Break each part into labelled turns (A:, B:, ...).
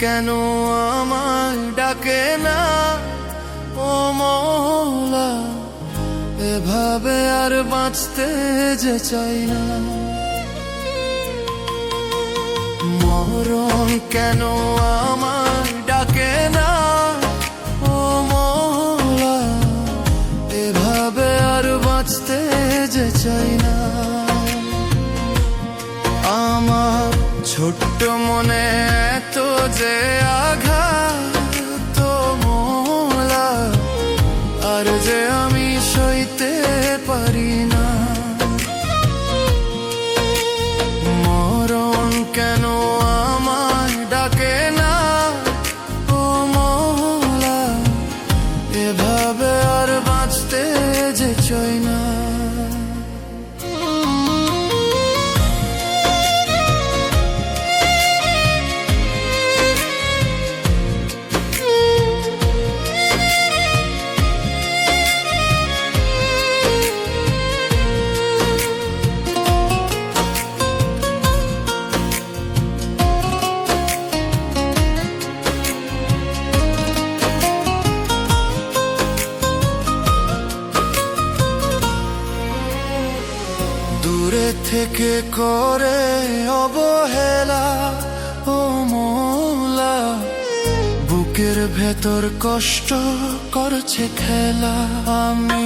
A: কেন আমায় ডাকে না? ও মৌলা এভাবে আর বাঁচতে যে চাই না। মরণ কেন আমায় ডাকে না? ও মহলা, এভাবে আর বাঁচতে যে চাই না। আমার ছোট্ট মনে day থেকে করে অবহেলা ও মোলা? বুকের ভেতর কষ্ট করছে খেলা। আমি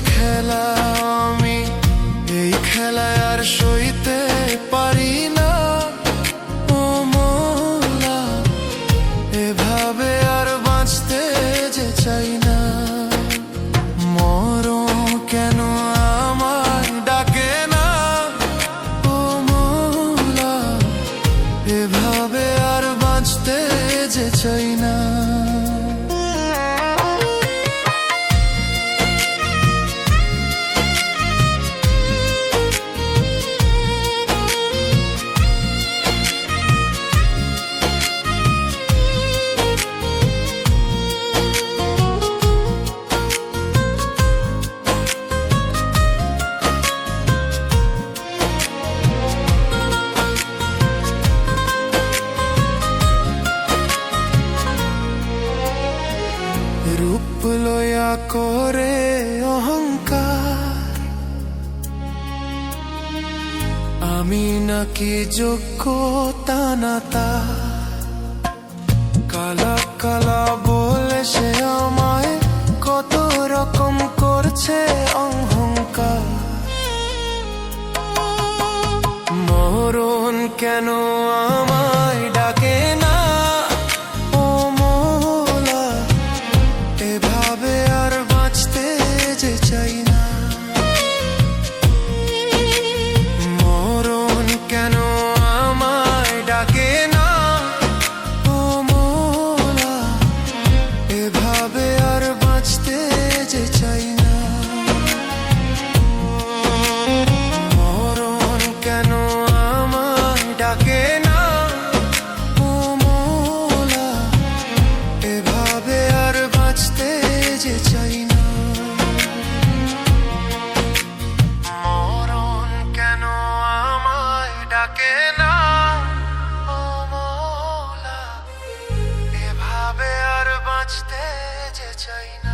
A: খেলা রূপ লয়া করে অহংকার। আমি নাকি যোগ্য তা না তা। কালা কালা বলে সে আমায় কত রকম করছে অহংকার। মরণ কেন して出ちゃいな